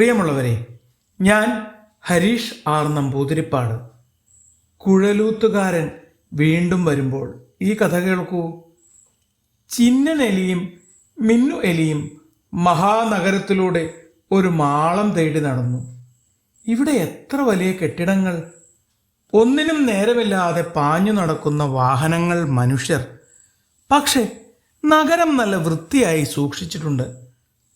പ്രിയമുള്ളവരെ ഞാൻ ഹരീഷ് ആർ നമ്പൂതിരിപ്പാട്. കുഴലൂത്തുകാരൻ വീണ്ടും വരുമ്പോൾ ഈ കഥ കേൾക്കൂ. ചിന്നൻ എലിയും മിന്നു എലിയും മഹാനഗരത്തിലൂടെ ഒരു മാളം തേടി നടന്നു. ഇവിടെ എത്ര വലിയ കെട്ടിടങ്ങൾ? ഒന്നിനും നേരമില്ലാതെ പാഞ്ഞു നടക്കുന്ന വാഹനങ്ങൾ മനുഷ്യർ. പക്ഷേ നഗരം നല്ല വൃത്തിയായി സൂക്ഷിച്ചിട്ടുണ്ട്.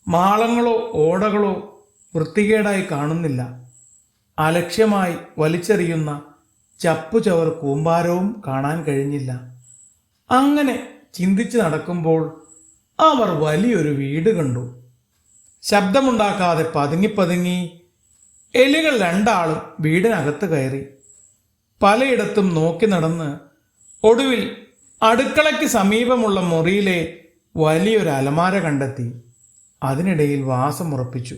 മാളങ്ങളോ ഓടകളോ വൃത്തികേടായി കാണുന്നില്ല. അലക്ഷ്യമായി വലിച്ചെറിയുന്ന ചപ്പുചവർ കൂമ്പാരവും കാണാൻ കഴിഞ്ഞില്ല. അങ്ങനെ ചിന്തിച്ച് നടക്കുമ്പോൾ അവർ വലിയൊരു വീട് കണ്ടു. ശബ്ദമുണ്ടാക്കാതെ പതുങ്ങി പതുങ്ങി എലികൾ രണ്ടാളും വീടിനകത്ത് കയറി. പലയിടത്തും നോക്കി നടന്ന് ഒടുവിൽ അടുക്കളയ്ക്ക് സമീപമുള്ള മുറിയിലെ വലിയൊരു അലമാര കണ്ടെത്തി. അതിനിടയിൽ വാസം വാസമുറപ്പിച്ചു.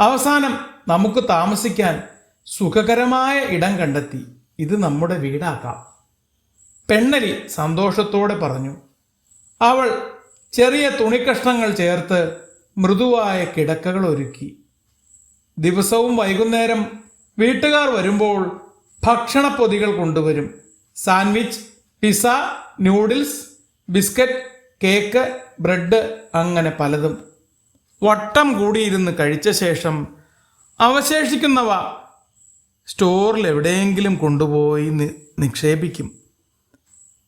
അവസാനം നമുക്ക് താമസിക്കാൻ സുഖകരമായ ഇടം കണ്ടെത്തി. ഇത് നമ്മുടെ വീടാക്കാം. പെണ്ണലി സന്തോഷത്തോടെ പറഞ്ഞു അവൾ ചെറിയ തുണിക്കഷ്ണങ്ങൾ ചേർത്ത് മൃദുവായ കിടക്കകൾ ഒരുക്കി. ദിവസവും വൈകുന്നേരം വീട്ടുകാർ വരുമ്പോൾ ഭക്ഷണപ്പൊതികൾ കൊണ്ടുവരും. Sandwich pizza noodles biscuit cake bread അങ്ങനെ പലതും. വട്ടം കൂടിയിരുന്ന് കഴിച്ച ശേഷം അവശേഷിക്കുന്നവ സ്റ്റോറിൽ എവിടെയെങ്കിലും കൊണ്ടുപോയി നിക്ഷേപിക്കും.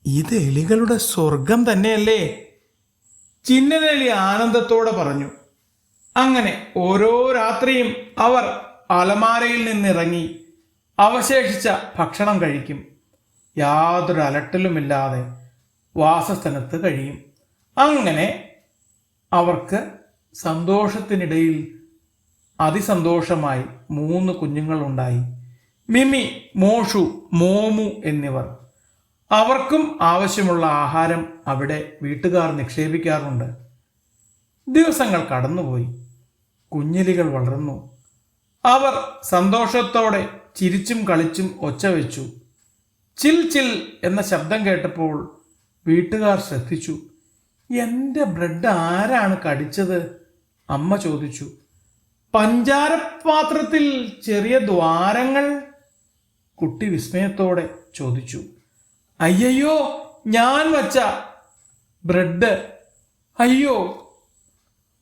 ഇത് എലികളുടെ സ്വർഗം തന്നെയല്ലേ? ചിന്നനെലി ആനന്ദത്തോടെ പറഞ്ഞു. അങ്ങനെ ഓരോ രാത്രിയും അവർ അലമാരയിൽ നിന്നിറങ്ങി അവശേഷിച്ച ഭക്ഷണം കഴിക്കും. യാതൊരു അലട്ടലുമില്ലാതെ വാസസ്ഥലത്ത് കഴിയും. അങ്ങനെ അവർക്ക് സന്തോഷത്തിനിടയിൽ അതിസന്തോഷമായി മൂന്ന് കുഞ്ഞുങ്ങളുണ്ടായി. മിമി മോഷു മോമു എന്നിവർ. അവർക്കും ആവശ്യമുള്ള ആഹാരം അവിടെ വീട്ടുകാർ നിക്ഷേപിക്കാറുണ്ട്. ദിവസങ്ങൾ കടന്നുപോയി. കുഞ്ഞിലികൾ വളർന്നു. അവർ സന്തോഷത്തോടെ ചിരിച്ചും കളിച്ചും ഒച്ച വെച്ചു. ചിൽ ചിൽ എന്ന ശബ്ദം കേട്ടപ്പോൾ വീട്ടുകാർ ശ്രദ്ധിച്ചു. എന്റെ ബ്രെഡ് ആരാണ് കടിച്ചത്? അമ്മ ചോദിച്ചു പഞ്ചാരപാത്രത്തിൽ ചെറിയ ദ്വാരങ്ങൾ? കുട്ടി വിസ്മയത്തോടെ ചോദിച്ചു അയ്യയ്യോ ഞാൻ വച്ച ബ്രെഡ്. അയ്യോ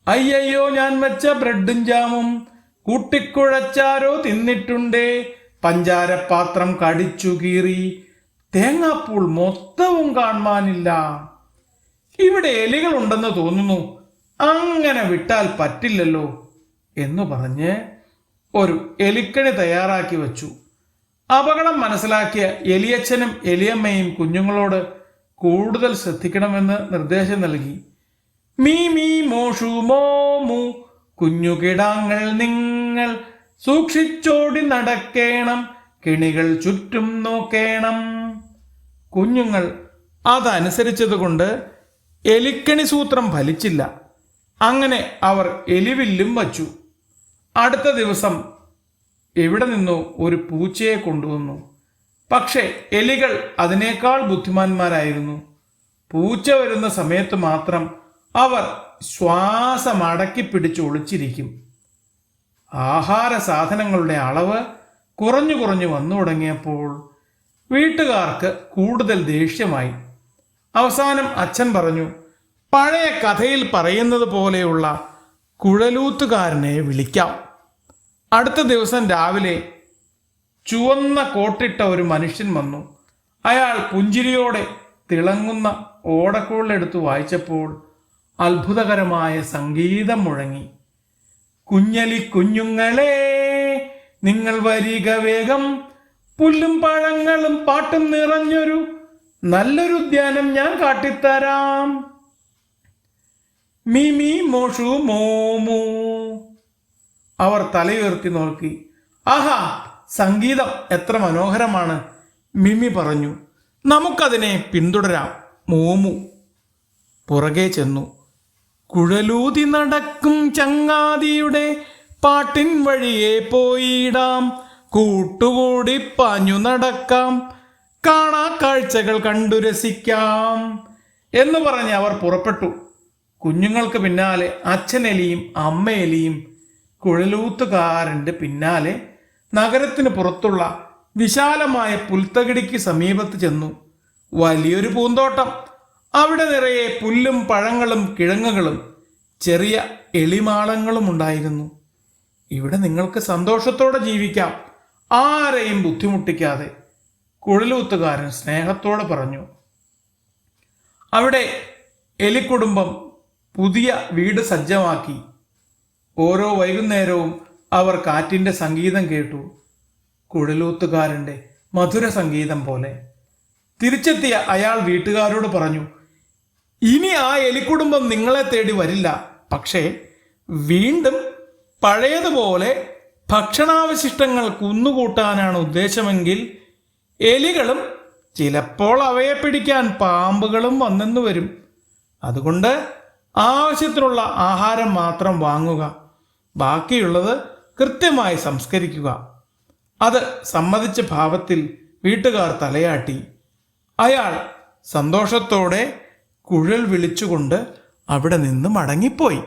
അയ്യയ്യോ ഞാൻ വച്ച ബ്രെഡും ജാമും കൂട്ടിക്കുഴച്ചാരോ തിന്നിട്ടുണ്ടേ. പഞ്ചാരപാത്രം കടിച്ചു കീറി തേങ്ങാപ്പൂൾ മൊത്തവും കാണുവാനില്ല. ഇവിടെ എലികളുണ്ടെന്ന് തോന്നുന്നു. അങ്ങനെ വിട്ടാൽ പറ്റില്ലല്ലോ എന്നു പറഞ്ഞ് ഒരു എലിക്കണി തയ്യാറാക്കി വച്ചു. അപകടം മനസ്സിലാക്കിയ എലിയച്ഛനും എലിയമ്മയും കുഞ്ഞുങ്ങളോട് കൂടുതൽ ശ്രദ്ധിക്കണമെന്ന് നിർദ്ദേശം നൽകി. മീ മീ മോഷു മോമു കുഞ്ഞുകിടാങ്ങൾ നിങ്ങൾ സൂക്ഷിച്ചോടി നടക്കേണം കിണികൾ ചുറ്റും നോക്കേണം. കുഞ്ഞുങ്ങൾ അതനുസരിച്ചതുകൊണ്ട് എലിക്കണി സൂത്രം ഫലിച്ചില്ല. അങ്ങനെ അവർ എലിവില്ലും വച്ചു. അടുത്ത ദിവസം എവിടെ നിന്നോ ഒരു പൂച്ചയെ കൊണ്ടുവന്നു. പക്ഷേ എലികൾ അതിനേക്കാൾ ബുദ്ധിമാന്മാരായിരുന്നു. പൂച്ച വരുന്ന സമയത്ത് മാത്രം അവർ ശ്വാസം അടക്കി പിടിച്ച് ഒളിച്ചിരിക്കും. ആഹാര സാധനങ്ങളുടെ അളവ് കുറഞ്ഞു കുറഞ്ഞു വന്നു തുടങ്ങിയപ്പോൾ വീട്ടുകാർക്ക് കൂടുതൽ ദേഷ്യമായി. അവസാനം അച്ഛൻ പറഞ്ഞു പഴയ കഥയിൽ പറയുന്നത് പോലെയുള്ള കുഴലൂത്തുകാരനെ വിളിക്കാം. അടുത്ത ദിവസം രാവിലെ ചുവന്ന കോട്ടിട്ട ഒരു മനുഷ്യൻ വന്നു. അയാൾ പുഞ്ചിരിയോടെ തിളങ്ങുന്ന ഓടക്കുഴലെടുത്ത് വായിച്ചപ്പോൾ അത്ഭുതകരമായ സംഗീതം മുഴങ്ങി. കുഞ്ഞലി കുഞ്ഞുങ്ങളെ നിങ്ങൾ വരിക വേഗം. പുല്ലും പഴങ്ങളും പാട്ടും നിറഞ്ഞൊരു നല്ലൊരു ഉദ്യാനം ഞാൻ കാട്ടിത്തരാം. മിമി മോഷു മോമു. അവർ തലയുയർത്തി നോക്കി. ആഹാ സംഗീതം എത്ര മനോഹരമാണ് മിമി പറഞ്ഞു. നമുക്കതിനെ പിന്തുടരാം മോമു. പുറകെ ചെന്നു. കുഴലൂതി നടക്കും ചങ്ങാതിയുടെ പാട്ടിൻ വഴിയെ പോയിടാം. കൂട്ടുകൂടി പാഞ്ഞു നടക്കാം. കാണാ കാഴ്ചകൾ കണ്ടു രസിക്കാം. എന്ന് പറഞ്ഞ് അവർ പുറപ്പെട്ടു. കുഞ്ഞുങ്ങൾക്ക് പിന്നാലെ അച്ഛനെലിയും അമ്മയെലിയും കുഴലൂത്തുകാരന്റെ പിന്നാലെ നഗരത്തിന് പുറത്തുള്ള വിശാലമായ പുൽത്തകിടിക്ക് സമീപത്ത് ചെന്നു. വലിയൊരു പൂന്തോട്ടം. അവിടെ നിറയെ പുല്ലും പഴങ്ങളും കിഴങ്ങുകളും ചെറിയ എളിമാളങ്ങളും ഉണ്ടായിരുന്നു. ഇവിടെ നിങ്ങൾക്ക് സന്തോഷത്തോടെ ജീവിക്കാം. ആരെയും ബുദ്ധിമുട്ടിക്കാതെ കുഴലൂത്തുകാരൻ സ്നേഹത്തോടെ പറഞ്ഞു. അവിടെ എലിക്കുടുംബം പുതിയ വീട് സജ്ജമാക്കി. ഓരോ വൈകുന്നേരവും അവർ കാറ്റിന്റെ സംഗീതം കേട്ടു. കുഴലൂത്തുകാരന്റെ മധുര സംഗീതം പോലെ. തിരിച്ചെത്തിയ അയാൾ വീട്ടുകാരോട് പറഞ്ഞു ഇനി ആ എലിക്കുടുംബം നിങ്ങളെ തേടി വരില്ല. പക്ഷേ വീണ്ടും പഴയതുപോലെ ഭക്ഷണാവശിഷ്ടങ്ങൾ കുന്നുകൂട്ടാനാണ് ഉദ്ദേശമെങ്കിൽ എലികളും ചിലപ്പോൾ അവയെ പിടിക്കാൻ പാമ്പുകളും വന്നെന്നു വരും. അതുകൊണ്ട് ആവശ്യത്തിനുള്ള ആഹാരം മാത്രം വാങ്ങുക. ബാക്കിയുള്ളത് കൃത്യമായി സംസ്കരിക്കുക. അത് സമ്മതിച്ച ഭാവത്തിൽ വീട്ടുകാർ തലയാട്ടി. അയാൾ സന്തോഷത്തോടെ കുഴൽ വിളിച്ചുകൊണ്ട് അവിടെ നിന്ന് മടങ്ങിപ്പോയി.